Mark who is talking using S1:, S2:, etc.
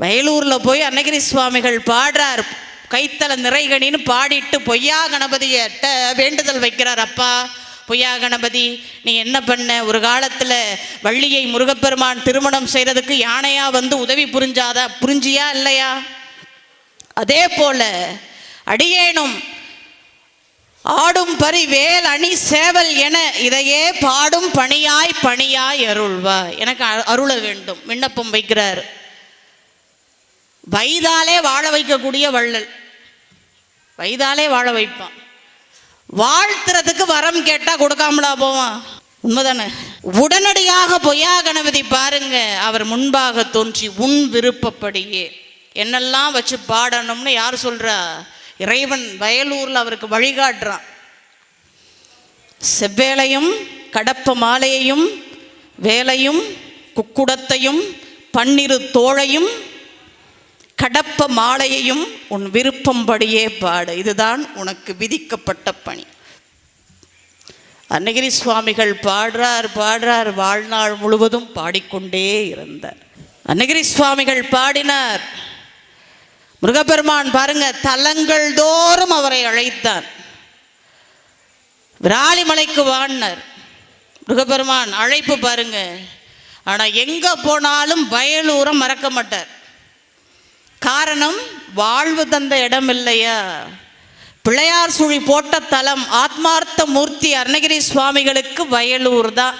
S1: வயலூரில் போய் அன்னகிரி சுவாமிகள் பாடுறார். கைத்தல நிறைகணின்னு பாடிட்டு பொய்யா கணபதியிட்ட வேண்டுதல் வைக்கிறார் அப்பா பொய்யா கணபதி நீ என்ன பண்ண? ஒரு காலத்தில் வள்ளியை முருகப்பெருமான் திருமணம் செய்கிறதுக்கு யானையாக வந்து உதவி புரிஞ்சாதா? புரிஞ்சியா இல்லையா? அதே போல அடியேனும் ஆடும் பரி வேல் அணி சேவல் என இதையே பாடும் பணியாய் பணியாய் அருள்வா எனக்கு அ- அருள வேண்டும். விண்ணப்பம் வைக்கிறார். வயதாலே வாழ வைக்கக்கூடிய வள்ளல். வயதாலே வாழ வைப்பான். வாழ்த்துறதுக்கு வரம் கேட்டால் கொடுக்காமலா போவான். உண்மைதானே? உடனடியாக பொய்யா கணபதி பாருங்க அவர் முன்பாக தோன்றி உன் விருப்பப்படியே. என்னெல்லாம் வச்சு பாடணும்னு யார் சொல்கிறா இறைவன் வயலூரில் அவருக்கு வழிகாட்டுறான். செவ்வேலையும் கடப்ப மாலையையும் வேலையும் குக்குடத்தையும் பன்னிரு தோழையும் கடப்ப மாலையையும் உன் விருப்பம்படியே பாடு. இதுதான் உனக்கு விதிக்கப்பட்ட பணி. அன்னகிரி சுவாமிகள் பாடுறார் பாடுறார். வாழ்நாள் முழுவதும் பாடிக்கொண்டே இருந்தார். அன்னகிரி சுவாமிகள் பாடினார். முருகப்பெருமான் பாருங்க தலங்கள் தோறும் அவரை அழைத்தார். விராலிமலைக்கு வாழ்னர் முருகப்பெருமான் அழைப்பு பாருங்க. ஆனால் எங்கே போனாலும் வயலூரை மறக்க மாட்டார். காரணம் வாழ்வு தந்த இடம் இல்லையா? பிள்ளையார் சுழி போட்ட தலம் ஆத்மார்த்த மூர்த்தி அருணகிரி சுவாமிகளுக்கு வயலூர் தான்.